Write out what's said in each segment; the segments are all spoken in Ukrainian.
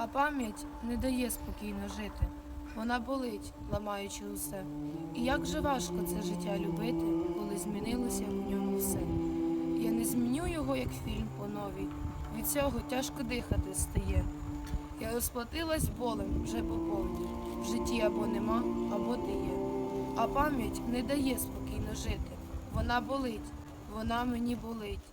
А пам'ять не дає спокійно жити. Вона болить, ламаючи усе. І як же важко це життя любити, коли змінилося в ньому все. Я не зміню його, як фільм по новій. Від цього тяжко дихати стає. Я розплатилась болем вже по. В житті або нема, або ти є. А пам'ять не дає спокійно жити. Вона болить, вона мені болить.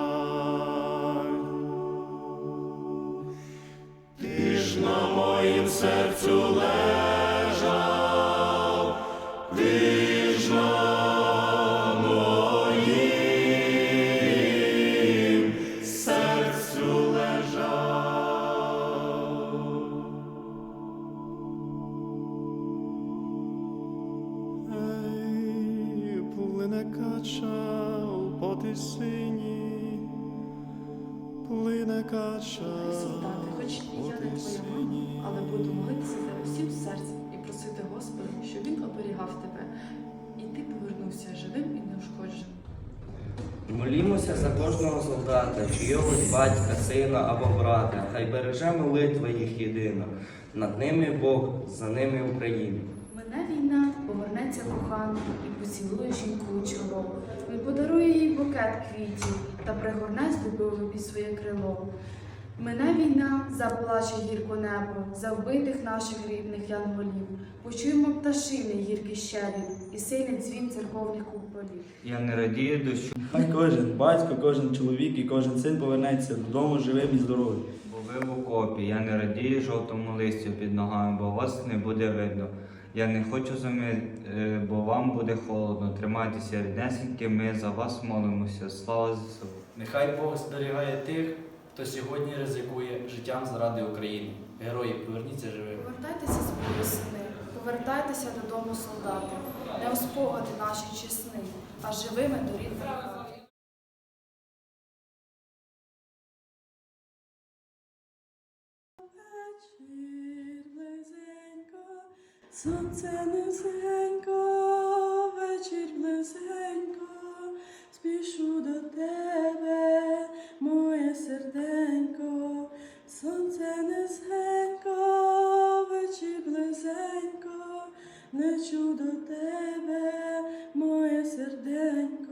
На моїм серцю лежав, на моїм серцю лежав. Ей, плине кача по тисині, плине кача. Солдати, хоч і я не твоя мама, але буду молитися за усім серцем і просити Господа, щоб він оберігав тебе, і ти повернувся живим і неушкодженим. Молімося за кожного солдата, чийогось батька, сина або брата, хай береже молитва їх єдина. Над ними Бог, за ними Україна. Мене війна, повернеться кохана і поцілує жінку у чоло. Він подарує їй букет квітів та пригорне з любов'ю під своє крило. Мене війна, заплаче гірко небо, за вбитих наших рідних янголів. Почуємо пташини гіркі щелі і сильний дзвін церковних куполів. Я не радію дощу, Хай кожен батько, кожен чоловік і кожен син повернеться додому живим і здоровим. бо ви в окопі. Я не радію жовтому листю під ногами, бо вас не буде видно. Я не хочу замир, е, бо вам буде холодно. Тримайтеся ріднесеньки, ми за вас молимося. Слава ЗСУ! Нехай Бог зберігає тих, хто сьогодні ризикує життям заради України. Герої, поверніться живими. Повертайтеся з бою сини, повертайтеся додому, солдати, не у спогади наші чесни, а живими до рідної хати. Близенько, сонце низенько, вечір близенько, спішу до тебе, моє серденько, сонце низенько, вечір близенько, лечу до тебе, моє серденько.